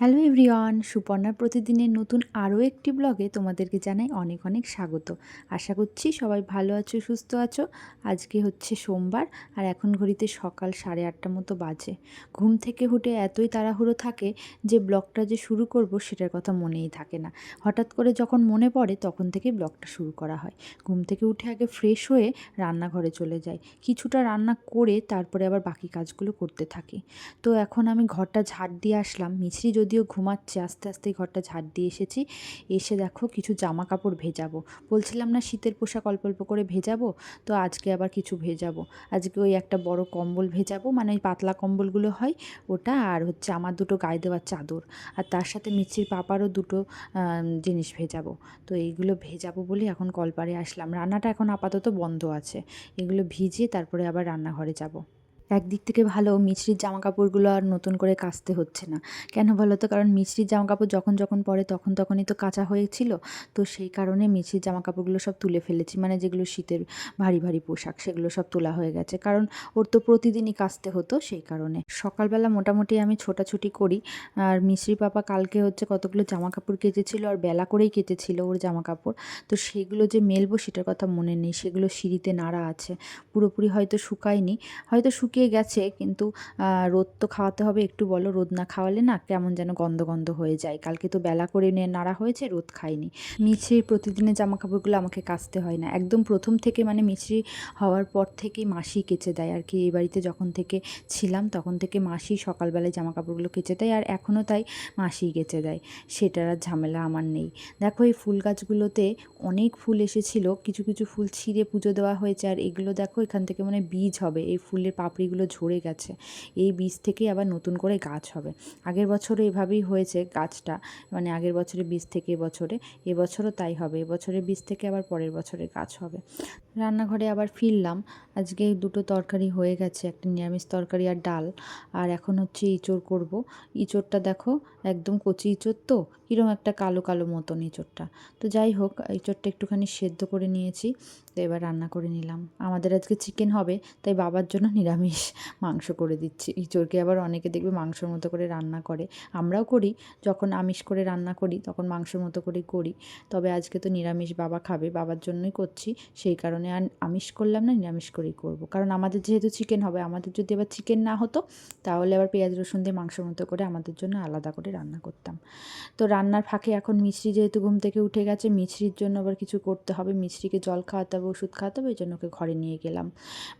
Hello everyone, সুপর্ণার প্রতিদিনের নতুন আরও একটি ব্লগে তোমাদেরকে জানাই অনেক অনেক স্বাগত। আশা করছি সবাই ভালো আছো, সুস্থ আছো। আজকে হচ্ছে সোমবার আর এখন ঘড়িতে সকাল সাড়ে আটটা মতো বাজে। ঘুম থেকে উঠে এতই তাড়াহুড়ো থাকে যে ব্লগটা যে শুরু করব সেটার কথা মনেই থাকে না। হঠাৎ করে যখন মনে পড়ে তখন থেকেই ব্লগটা শুরু করা হয়। ঘুম থেকে উঠে আগে ফ্রেশ হয়ে রান্নাঘরে চলে যাই। কিছুটা রান্না করে তারপরে আবার বাকি কাজগুলো করতে থাকি। তো এখন আমি ঘরটা ঝাড় দিয়ে আসলাম, মিছরি যদিও ঘুমাচ্ছে, আস্তে আস্তে ঘরটা ঝাড় দিয়ে এসেছি। এসে দেখো কিছু জামা কাপড় ভেজাবো। বলছিলাম, না, শীতের পোশাক অল্প অল্প করে ভেজাবো? তো আজকে আবার কিছু ভেজাবো। আজকে ওই একটা বড় কম্বল ভেজাবো। মানে ওই পাতলা কম্বলগুলো হয় ওটা আর হচ্ছে আমার দুটো গায়ে দেওয়ার চাদর। আর তার সাথে মিছির পাপারও দুটো জিনিস ভেজাবো। তো এইগুলো ভেজাবো বলে এখন কলপারে আসলাম। রান্নাটা এখন আপাতত বন্ধ আছে। এগুলো ভিজিয়ে তারপরে আবার রান্নাঘরে যাব। একদিক থেকে ভালো মিছরির জামা কাপড়গুলো আর নতুন করে কাচতে হচ্ছে না। কেন বলো তো? কারণ মিছরির জামা কাপড় যখন যখন পরে তখন তখনই তো কাঁচা হয়েছিল। তো সেই কারণে মিছরির জামা কাপড়গুলো সব তুলে ফেলেছি। মানে যেগুলো শীতের ভারী ভারী পোশাক, সেগুলো সব তোলা হয়ে গেছে। কারণ ওর তো প্রতিদিনই কাচতে হতো সেই কারণে। সকালবেলা মোটামুটি আমি ছোটাছুটি করি। আর মিছরি পাপা কালকে হচ্ছে কতগুলো জামা কাপড় কেচেছিল আর বেলা করেই কেচেছিল ওর জামা কাপড় তো সেগুলো যে মেলবো সেটার কথা মনে নেই। সেগুলো সিঁড়িতে নাড়া আছে। পুরোপুরি হয়তো শুকায়নি। হয়তো শুকিয়ে শুকিয়ে গেছে, কিন্তু রোদ তো খাওয়াতে হবে। একটু বলো, রোদ না খাওয়ালে না কেমন যেন গন্ধ গন্ধ হয়ে যায়। কালকে তো বেলা করে নিয়ে নাড়া হয়েছে, রোদ খাইনি। মিছরির প্রতিদিনের জামা কাপড়গুলো আমাকে কাচতে হয় না। একদম প্রথম থেকে মানে মিছরি হওয়ার পর থেকেই মাসি কেচে দেয়। আর কি, এই বাড়িতে যখন থেকে ছিলাম, তখন থেকে মাসি সকালবেলায় জামা কাপড়গুলো কেচে দেয়। আর এখনও তাই মাসিই কেচে দেয়। সেটার আর ঝামেলা আমার নেই। দেখো, এই ফুল গাছগুলোতে অনেক ফুল এসেছিল। কিছু কিছু ফুল ছিঁড়ে পুজো দেওয়া হয়েছে। আর এগুলো দেখো, এখান থেকে মানে বীজ হবে। এই ফুলের পাপড়ি পাপড়িগুলো ঝরে গেছে। এই বীজ থেকেই আবার নতুন করে গাছ হবে। আগের বছরও এভাবেই হয়েছে গাছটা। মানে আগের বছরে বীজ থেকে এবছরে এবছরও তাই হবে। এবছরের বীজ থেকে আবার পরের বছরে গাছ হবে। রান্নাঘরে আবার ফিরলাম। আজকে দুটো তরকারি হয়ে গেছে, একটা নিরামিষ তরকারি আর ডাল। আর এখন হচ্ছে ইঁচড় করব। ইঁচড়টা দেখো, একদম কচি ইঁচড় তো? কীরকম একটা কালো কালো মতন ইঁচড়টা। তো যাই হোক, ইঁচড়টা একটুখানি সেদ্ধ করে নিয়েছি। তো এবার রান্না করে নিলাম। আমাদের আজকে চিকেন হবে, তাই বাবার জন্য নিরামিষ। মাংস করে দিচ্ছি। ইঁচড়কে আবার অনেকে দেখবে মাংসর মতো করে রান্না করে। আমরাও করি, যখন আমিষ করে রান্না করি, তখন মাংসর মতো করেই করি। তবে আজকে তো নিরামিষ বাবা খাবে, বাবার জন্যই করছি। সেই কারণে আর আমিষ করলাম না, নিরামিষ করেই করব। কারণ আমাদের যেহেতু চিকেন হবে, আমাদের যদি আবার চিকেন না হতো, তাহলে আবার পেঁয়াজ, রসুন দিয়ে মাংসর মতো করে আমাদের জন্য আলাদা করে রান্না করতাম। তো রান্নার ফাঁকে এখন মিছরি যেহেতু ঘুম থেকে উঠে গেছে, মিছরির জন্য আবার কিছু করতে হবে। মিছরিকে জল খাওয়াতে হবে, ওষুধ খাওয়াতে হবে, ওই জন্য ওকে ঘরে নিয়ে গেলাম।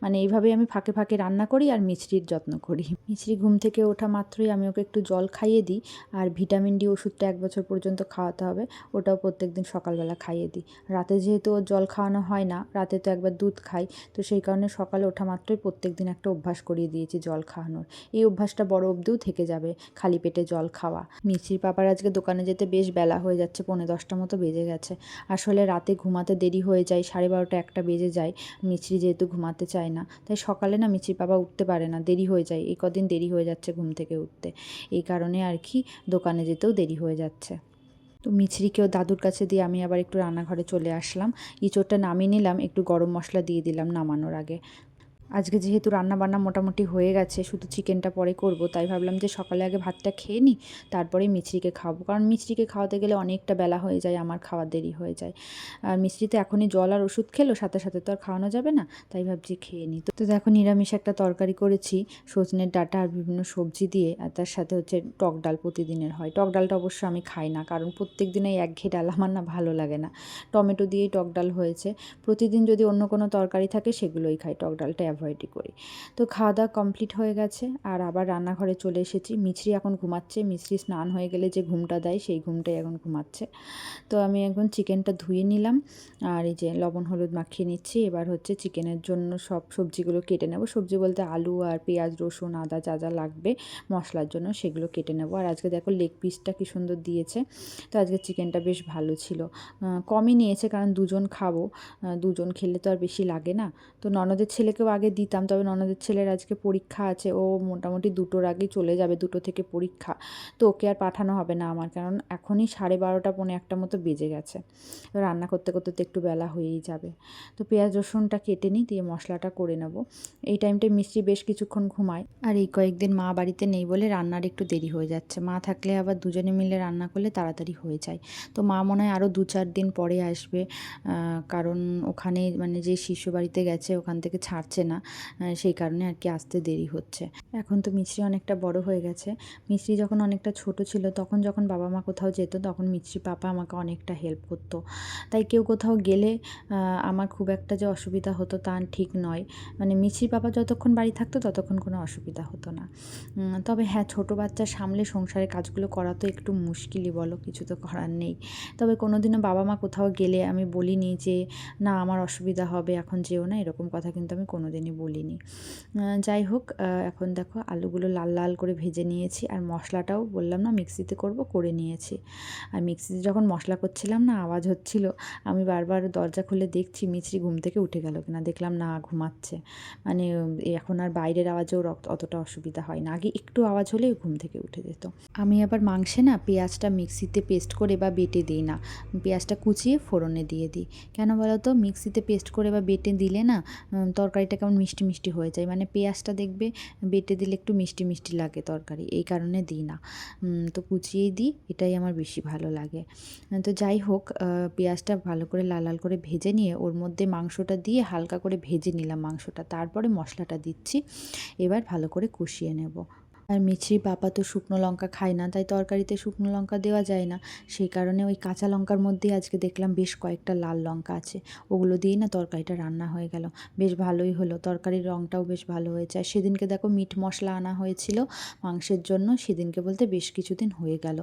মানে এইভাবেই আমি ফাঁকে ফাঁকে রান্না করি আর মিছরির যত্ন করি। মিছরি ঘুম থেকে ওঠা মাত্রই আমি ওকে একটু জল খাইয়ে দিই আর ভিটামিন ডি ওষুধটা এক বছর পর্যন্ত খাওয়াতে হবে, ওটাও প্রত্যেক দিন সকালবেলা খাইয়ে দিই। রাতে যেহেতু ওর জল খাওয়ানো হয় না, রাতে তো একবার দুধ খাই, তো সেই কারণে সকালে ওঠা মাত্রই প্রত্যেক দিন একটা অভ্যাস করিয়ে দিয়েছি জল খাওয়ানোর। এই অভ্যাসটা বড় অবধিও থেকে যাবে খালি পেটে জল খাওয়া। মিছির পাপার আজকে দোকানে যেতে বেশ বেলা হয়ে যাচ্ছে, পৌনে দশটা মতো বেজে গেছে। আসলে রাতে ঘুমাতে দেরি হয়ে যায়, সাড়ে বারোটা একটা বেজে যায়, মিছরি যেহেতু ঘুমাতে চায় না, তাই সকালে না মিছির বাবা উঠতে পারে না, দেরি হয়ে যায়। এই কদিন দেরি হয়ে যাচ্ছে ঘুম থেকে উঠতে। এই কারণে আর কি দোকানে যেতেও দেরি হয়ে যাচ্ছে। তো মিছরিকেও দাদুর কাছে দিয়ে আমি আবার একটু রান্নাঘরে চলে আসলাম। ইঁচড়টা নামিয়ে নিলাম, একটু গরম মশলা দিয়ে দিলাম নামানোর আগে। আজকে যেহেতু রান্না বান্না মোটামুটি হয়ে গেছে, শুধু চিকেনটা পরে করব, তাই ভাবলাম যে সকালে আগে ভাতটা খেয়ে নিই, তারপরে মিছরিকে খাওয়াবো। কারণ মিছরিকে খাওয়াতে গেলে অনেকটা বেলা হয়ে যায়, আমার খাওয়ার দেরি হয়ে যায়। আর মিছরিতে এখনই জল আর ওষুধ খেলো, সাথে সাথে তো আর খাওয়ানো যাবে না, তাই ভাবছি খেয়ে নিই। তো দেখো নিরামিষ একটা তরকারি করেছি, সজনের ডাটা আর বিভিন্ন সবজি দিয়ে, আর তার সাথে হচ্ছে টক ডাল প্রতিদিনের হয়। টক ডালটা অবশ্য আমি খাই না, কারণ প্রত্যেক দিনে একঘেয়ে ডাল আমার না ভালো লাগে না। টমেটো দিয়েই টক ডাল হয়েছে। প্রতিদিন যদি অন্য কোনো তরকারি থাকে, সেগুলোই খাই, টক ডালটা অ্যাভয়েডই করি। তো খাওয়া দাওয়া কমপ্লিট হয়ে গেছে, আর আবার রান্নাঘরে চলে এসেছি। মিছরি এখন ঘুমাচ্ছে, মিছরি স্নান হয়ে গেলে যে ঘুমটা দেয়, সেই ঘুমটাই এখন ঘুমাচ্ছে। তো আমি এখন চিকেনটা ধুয়ে নিলাম, আর এই যে লবণ, হলুদ মাখিয়ে নিচ্ছি। এবার হচ্ছে চিকেনের জন্য সব সবজিগুলো কেটে নেব। সবজি বলতে আলু আর পেঁয়াজ, রসুন, আদা যা যা লাগবে মশলার জন্য সেগুলো কেটে নেব। আর আজকে দেখো লেগ পিসটা কি সুন্দর দিয়েছে। তো আজকে চিকেনটা বেশ ভালো ছিল। কমই নিয়েছে কারণ দুজন খাব। দুজন খেলে তো আর বেশি লাগে না। তো ননদের ছেলেকেও আগে আগে দিতাম, তবে ননদের ছেলের আজকে পরীক্ষা আছে, ও মোটামুটি দুটোর আগেই চলে যাবে, দুটো থেকে পরীক্ষা। তো ওকে আর পাঠানো হবে না আমার, কারণ এখনই সাড়ে বারোটা, পৌনে একটা মতো বেজে গেছে। রান্না করতে করতে তো একটু বেলা হয়েই যাবে। তো পেঁয়াজ রসুনটা কেটে নিই, দিয়ে মশলাটা করে নেব। এই টাইমটায় মিষ্টি বেশ কিছুক্ষণ ঘুমায়। আর এই কয়েকদিন মা বাড়িতে নেই বলে রান্নার একটু দেরি হয়ে যাচ্ছে। মা থাকলে আবার দুজনে মিলে রান্না করলে তাড়াতাড়ি হয়ে যায়। তো মা মনে হয় আরও দু চার দিন পরে আসবে কারণ ওখানে মানে যে শিশু বাড়িতে গেছে, ওখান থেকে ছাড়ছে না। সেই কারণে আর কি আসতে দেরি হচ্ছে। এখন তো মিছরি অনেকটা বড় হয়ে গেছে। মিছরি যখন অনেকটা ছোট ছিল, তখন যখন বাবা মা কোথাও যেত, তখন মিছরি পাপা আমাকে অনেকটা হেল্প করতো। তাই কেউ কোথাও গেলে আমার খুব একটা যে অসুবিধা হতো তা ঠিক নয়। মানে মিছরি পাপা যতক্ষণ বাড়ি থাকতো, ততক্ষণ কোনো অসুবিধা হতো না। তবে হ্যাঁ ছোটো বাচ্চা সামলে সংসারের কাজগুলো করা তো একটু মুশকিলই বলো, কিছু তো করার নেই। তবে কোনো দিনও বাবা মা কোথাও গেলে আমি বলিনি যে, না, আমার অসুবিধা হবে, এখন যেও না। এরকম কথা কিন্তু আমি কোনো দিনই বলিনি। যাই হোক এখন দেখো আলুগুলো লাল লাল করে ভেজে নিয়েছি আর মশলাটাও বললাম না মিক্সিতে করব, করে নিয়েছি। আর মিক্সিতে যখন মশলা করছিলাম না, আওয়াজ হচ্ছিল, আমি বারবার দরজা খুলে দেখছি মিছরি ঘুম থেকে উঠে গেল কিনা, দেখলাম না, ঘুমাচ্ছে। মানে এখন আর বাইরের আওয়াজেও রক্ত, অতটা অসুবিধা হয় না। আগে একটু আওয়াজ হলেই ঘুম থেকে উঠে যেত। আমি আবার মাংসে না পেঁয়াজটা মিক্সিতে পেস্ট করে বা বেটে দিই না। পেঁয়াজটা কুচিয়ে ফোড়নে দিয়ে দিই। কেন বলো তো? মিক্সিতে পেস্ট করে বা বেটে দিলে না তরকারিটা কেমন মিষ্টি মিষ্টি হয়ে যায়। মানে পেঁয়াজটা দেখবে বেটে দিলে একটু মিষ্টি মিষ্টি লাগে তরকারি, এই কারণে দিই না। তো কুচিয়েই দিই, এটাই আমার বেশি ভালো লাগে। তো যাই হোক পেঁয়াজটা ভালো করে লাল লাল করে ভেজে নিয়ে ওর মধ্যে মাংসটা দিয়ে হালকা করে ভেজে নিলাম মাংসটা। তারপরে মশলাটা দিচ্ছি, এবার ভালো করে কষিয়ে নেব। আর মিছরি পাপা তো শুকনো লঙ্কা খায় না, তাই তরকারিতে শুকনো লঙ্কা দেওয়া যায় না। সেই কারণে ওই কাঁচা লঙ্কার মধ্যেই আজকে দেখলাম বেশ কয়েকটা লাল লঙ্কা আছে। ওগুলো দিয়েই না তরকারিটা রান্না হয়ে গেল। বেশ ভালোই হলো, তরকারির রঙটাও বেশ ভালো হয়েছে। আর সেদিনকে দেখো মিট মশলা আনা হয়েছিল মাংসের জন্য, সেদিনকে বলতে বেশ কিছুদিন হয়ে গেল।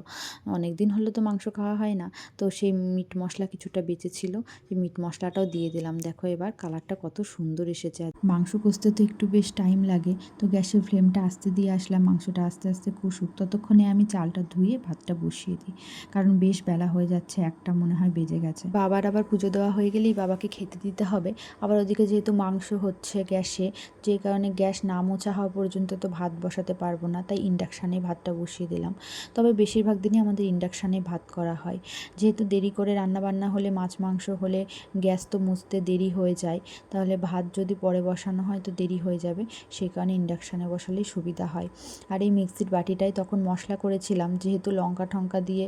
অনেক দিন হলো তো মাংস খাওয়া হয় না, তো সেই মিট মশলা কিছুটা বেঁচেছিল সেই মিট মশলাটাও দিয়ে দিলাম। দেখো এবার কালারটা কত সুন্দর এসেছে। মাংস কষতে তো একটু বেশ টাইম লাগে, তো গ্যাসের ফ্লেমটা আস্তে দিয়ে আসলাম। মাংসটা আস্তে আস্তে কষুক। ততক্ষণে আমি চালটা ধুয়ে ভাতটা বসিয়ে দিই। কারণ বেশ বেলা হয়ে যাচ্ছে, একটা মনে হয় বেজে গেছে। বাবার আবার পুজো দেওয়া হয়ে গেলেই বাবাকে খেতে দিতে হবে। আবার ওদিকে যেহেতু মাংস হচ্ছে গ্যাসে, যে কারণে গ্যাস না মোছা হওয়া পর্যন্ত তো ভাত বসাতে পারব না। তাই ইন্ডাকশানে ভাতটা বসিয়ে দিলাম। তবে বেশিরভাগ দিনই আমাদের ইন্ডাকশানে ভাত করা হয়। যেহেতু দেরি করে রান্না বান্না হলে, মাছ মাংস হলে গ্যাস তো মুছতে দেরি হয়ে যায়, তাহলে ভাত যদি পরে বসানো হয় তো দেরি হয়ে যাবে। সেই কারণে ইন্ডাকশানে বসালেই সুবিধা হয়। আর এই মিক্সির বাটিটাই তখন মশলা করেছিলাম, যেহেতু লঙ্কা ঠঙ্কা দিয়ে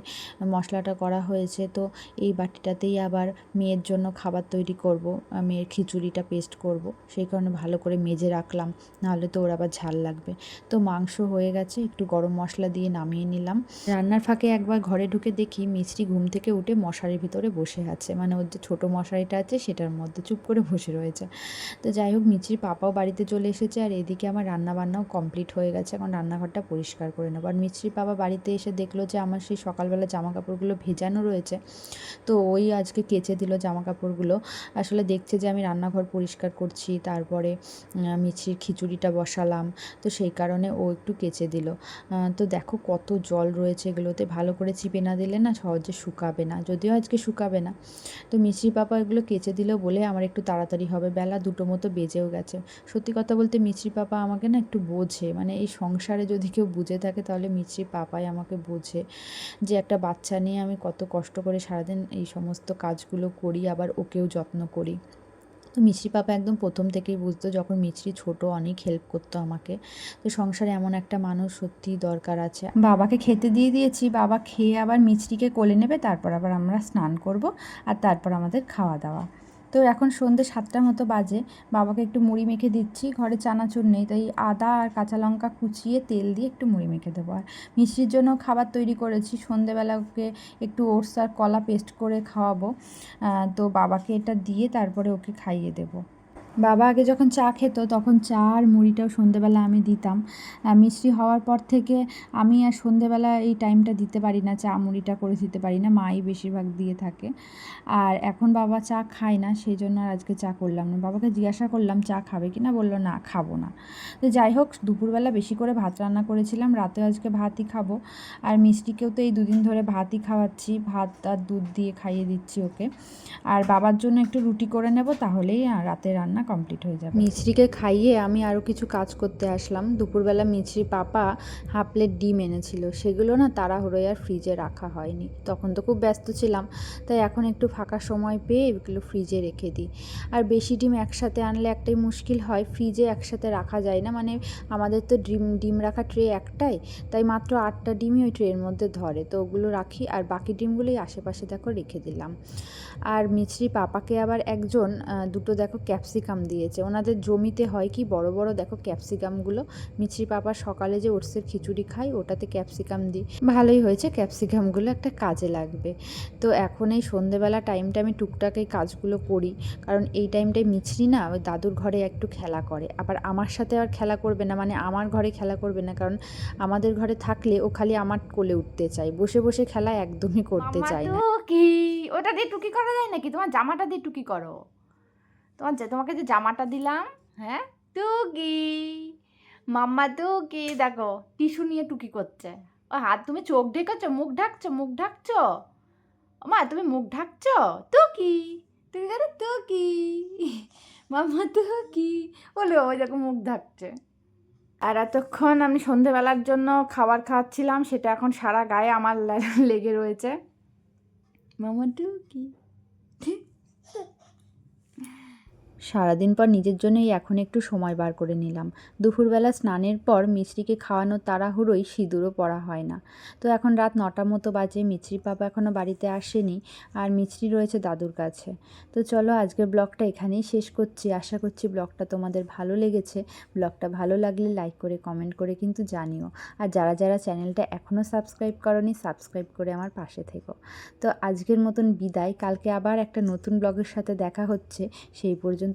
মশলাটা করা হয়েছে, তো এই বাটিটাতেই আবার মেয়ের জন্য খাবার তৈরি করব মেয়ের খিচুড়িটা পেস্ট করব, সেই কারণে ভালো করে মেজে রাখলাম, নাহলে তো ওর আবার ঝাল লাগবে। তো মাংস হয়ে গেছে, একটু গরম মশলা দিয়ে নামিয়ে নিলাম। রান্নার ফাঁকে একবার ঘরে ঢুকে দেখি মিষ্টি ঘুম থেকে উঠে মশারির ভিতরে বসে আছে মানে ওর যে ছোটো মশারিটা আছে সেটার মধ্যে চুপ করে বসে রয়েছে। তো যাই হোক, মিচির পাপাও বাড়িতে চলে এসেছে, আর এদিকে আমার রান্না বান্নাও কমপ্লিট হয়ে গেছে, এখন রান্নাঘরটা পরিষ্কার করে নেব। আর মিছরি বাবা বাড়িতে এসে দেখল যে আমার সেই সকালবেলা জামা কাপড়গুলো ভেজানো রয়েছে, তো ওই আজকে কেচে দিল জামা কাপড়গুলো আসলে দেখছে যে আমি রান্নাঘর পরিষ্কার করছি, তারপরে মিছির খিচুড়িটা বসালাম, তো সেই কারণে ও একটু কেচে দিল। তো দেখো কত জল রয়েছে এগুলোতে, ভালো করে চিপে না দিলে না সহজে শুকাবে না, যদিও আজকে শুকাবে না। তো মিছরি পাপা এগুলো কেচে দিল বলে আমার একটু তাড়াতাড়ি হবে, বেলা দুটো মতো বেজেও গেছে। সত্যি কথা বলতে মিছরি পাপা আমাকে না একটু বোঝে মানে এই সংসারে যদি কেউ বুঝে থাকে, তাহলে মিছরি পাপাই আমাকে বোঝে যে একটা বাচ্চা নিয়ে আমি কত কষ্ট করে সারাদিন এই সমস্ত কাজগুলো করি, আবার ওকেও যত্ন করি। তো মিছরি পাপা একদম প্রথম থেকেই বুঝতো, যখন মিছরি ছোট অনেক হেল্প করতো আমাকে। তো সংসারে এমন একটা মানুষ সত্যিই দরকার আছে। বাবাকে খেতে দিয়ে দিয়েছি, বাবা খেয়ে আবার মিছরিকে কোলে নেবে, তারপর আবার আমরা স্নান করব, আর তারপর আমাদের খাওয়া দাওয়া। তো এখন সন্ধ্যে সাতটার মতো বাজে। বাবাকে একটু মুড়ি মেখে দিচ্ছি, ঘরে চানাচুর নেই, তাই আদা আর কাঁচা লঙ্কা কুচিয়ে তেল দিয়ে একটু মুড়ি মেখে দেবো। আর মিষ্টির জন্য খাবার তৈরি করেছি সন্ধেবেলা ওকে একটু ওটস আর কলা পেস্ট করে খাওয়াবো। তো বাবাকে এটা দিয়ে তারপরে ওকে খাইয়ে দেবো। বাবা আগে যখন চা খেত, তখন চা আর মুড়িটাও সন্ধেবেলা আমি দিতাম। মিষ্টি হওয়ার পর থেকে আমি আর সন্ধেবেলা এই টাইমটা দিতে পারি না, চা মুড়িটা করে দিতে পারি না, মাই বেশিরভাগ দিয়ে থাকে। আর এখন বাবা চা খায় না, সেই জন্য আর আজকে চা করলাম না। বাবাকে জিজ্ঞাসা করলাম, চা খাবে কি না? বলল, না, খাব না। তো যাই হোক, দুপুরবেলা বেশি করে ভাত রান্না করেছিলাম রাতে আজকে ভাতই খাব। আর মিষ্টিকেও তো এই দুদিন ধরে ভাতই খাওয়াচ্ছি, ভাত আর দুধ দিয়ে খাইয়ে দিচ্ছি ওকে। আর বাবার জন্য একটু রুটি করে নেব, তাহলেই রাতে রান্না কমপ্লিট হয়ে যাবে। মিছরিকে খাইয়ে আমি আরও কিছু কাজ করতে আসলাম। দুপুরবেলা মিছরি পাপা হাফ প্লেট ডিম এনেছিল। সেগুলো না তাড়াহুড়োয় আর ফ্রিজে রাখা হয়নি। তখন তো খুব ব্যস্ত ছিলাম, তাই এখন একটু ফাঁকা সময় পেয়ে এগুলো ফ্রিজে রেখে দিই। আর বেশি ডিম একসাথে আনলে একটাই মুশকিল হয়। ফ্রিজে একসাথে রাখা যায় না মানে আমাদের তো ডিম ডিম রাখা ট্রে একটাই, তাই মাত্র আটটা ডিমই ওই ট্রের মধ্যে ধরে। তো ওগুলো রাখি আর বাকি ডিমগুলোই আশেপাশে দেখো রেখে দিলাম। আর মিছরি পাপাকে আবার একজন দুটো দেখো ক্যাপসিকাম দিয়েছে। ওনাদের জমিতে হয় কি বড় বড় দেখো ক্যাপসিকামগুলো। মিছরি পাপা সকালে যে ওটসের খিচুড়ি খাই ওটাতে ক্যাপসিকাম দিই। ভালোই হয়েছে ক্যাপসিকামগুলো একটা কাজে লাগবে। তো এখন এই সন্ধেবেলা টাইমটা আমি টুকটাক এই কাজগুলো করি। কারণ এই টাইমটায় মিছরি না ওই দাদুর ঘরে একটু খেলা করে। আবার আমার সাথে আর খেলা করবে না মানে আমার ঘরে খেলা করবে না। কারণ আমাদের ঘরে থাকলে ও খালি আমার কোলে উঠতে চায়। বসে বসে খেলা একদমই করতে চায় না। টুকি ওটা দিয়ে টুকি করা যায় নাকি? তোমার জামাটা দিয়ে টুকি করো। তোমার যে তোমাকে যে জামাটা দিলাম হ্যাঁ? টুকি। মাম্মা টুকি, দেখো, টিস্যু নিয়ে টুকি করছে। ও হাত, তুমি চোখ ঢেকেছো, মুখ ঢাকছো মুখ ঢাকছো? মা, তুমি মুখ ঢাকছো? টুকি। টুকি করে টুকি। মাম্মা টুকি। বলে, ওই দেখো মুখ ঢাকছে। আর এতক্ষণ আমি সন্ধেবেলার জন্য খাবার খাওয়াচ্ছিলাম সেটা এখন সারা গায়ে আমার লেগে রয়েছে। মামা টুকি। সারাদিন পর নিজের জন্যই এখন একটু সময় বার করে নিলাম। দুপুরবেলা স্নানের পর মিছরিকে খাওয়ানোর তাড়াহুড়োই সিঁদুরও পড়া হয় না। তো এখন রাত নটা মতো বাজে, মিছরি পাপা এখনও বাড়িতে আসেনি আর মিছরি রয়েছে দাদুর কাছে। তো চলো আজকের ব্লগটা এখানেই শেষ করছি। আশা করছি ব্লগটা তোমাদের ভালো লেগেছে। ব্লগটা ভালো লাগলে লাইক করে, কমেন্ট করে কিন্তু জানিও। আর যারা যারা চ্যানেলটা এখনও সাবস্ক্রাইব করনি, সাবস্ক্রাইব করে আমার পাশে থেকো। তো আজকের মতন বিদায়। কালকে আবার একটা নতুন ব্লগের সাথে দেখা হচ্ছে। সেই পর্যন্ত